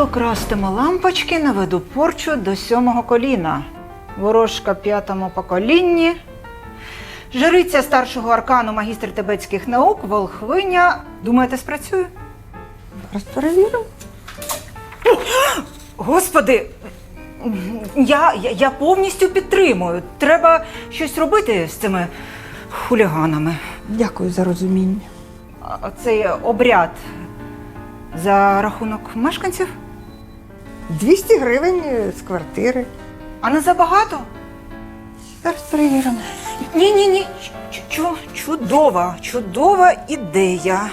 То крастимо лампочки, наведу порчу до сьомого коліна. Ворожка п'ятому поколінні. Жриця старшого аркану магістр тибетських наук, волхвиня. Думаєте, спрацює? Зараз перевіримо. Господи, я, я, я повністю підтримую. Треба щось робити з цими хуліганами. Дякую за розуміння. Цей обряд за рахунок мешканців? 200 гривень е, з квартири. А не забагато? Зараз перевіримо. Ні, ні, ні. Чудова, чудова ідея.